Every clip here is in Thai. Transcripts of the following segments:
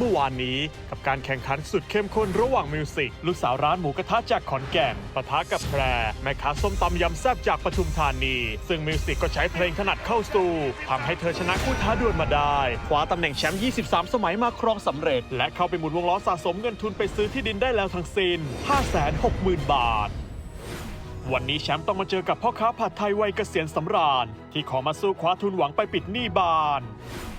เมื่อวานนี้ กับการแข่งขันสุดเข้มข้นระหว่างมิวสิกลูกสาวร้านหมูกระทะจากขอนแก่นปะทะกับแพร แม่ค้าส้มตำยำแซ่บจากปทุมธานี ซึ่งมิวสิกก็ใช้เพลงถนัดเข้าสู่ทำให้เธอชนะคู่ท้าดวลมาได้คว้าตำแหน่งแชมป์ 23 สมัยมาครองสำเร็จ และเข้าไปหมุนวงล้อสะสมเงินทุนไปซื้อที่ดินได้แล้วทั้งสิ้น 560,000 บาท วันนี้แชมป์ต้องมาเจอกับพ่อค้าผัดไทยวัยเกษียณสำราญ ที่ขอมาสู้คว้าทุนหวังไปปิดหนี้บาน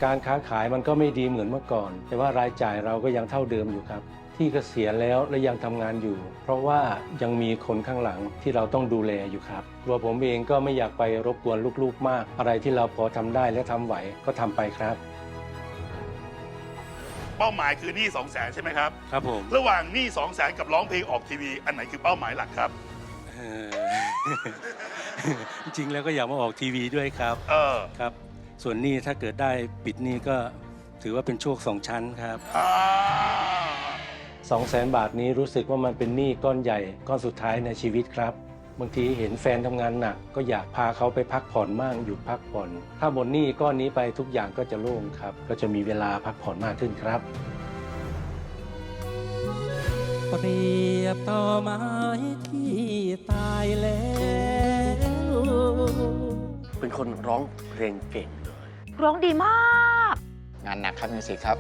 การค้าขายมันก็ไม่ดีเหมือนเมื่อก่อน แต่ว่ารายจ่ายเราก็ยังเท่าเดิมอยู่ครับ ที่เกษียณแล้วและยังทำงานอยู่ เพราะว่ายังมีคนข้างหลังที่เราต้องดูแลอยู่ครับตัวผมเองก็ไม่อยากไปรบกวนลูกๆมาก อะไรที่เราพอทำได้และทำไหวก็ทำไปครับ เป้าหมายคือหนี้2 0 0แสนใช่ไหมครับ ครับผม ระหว่างหนี้2 0 0แสนกับร้องเพลงออกทีวี อันไหนคือเป้าหมายหลักครับเอ่อ จริงๆแล้วก็อยากมาออกทีวีด้วยครับเออครับ ส่วนหนี้ถ้าเกิดได้ปิดหนี้ก็ถือว่าเป็นโชคสองชั้นครับอ่า2 0 0แสนบาทนี้รู้สึกว่ามันเป็นหนี้ก้อนใหญ่ก้อนสุดท้ายในชีวิตครับ บางทีเห็นแฟนทำงานหนัก ก็อยากพาเขาไปพักผ่อนมั่งหยุดพักผ่อน ถ้าหมดหนี้ก้อนนี้ไปทุกอย่างก็จะโล่งครับ ก็จะมีเวลาพักผ่อนมากขึ้นครับ เปรียบต่อไม้ คนร้องเพลงเก่งเลยร้องดีมาก งานหนักครับมิวสิกครับ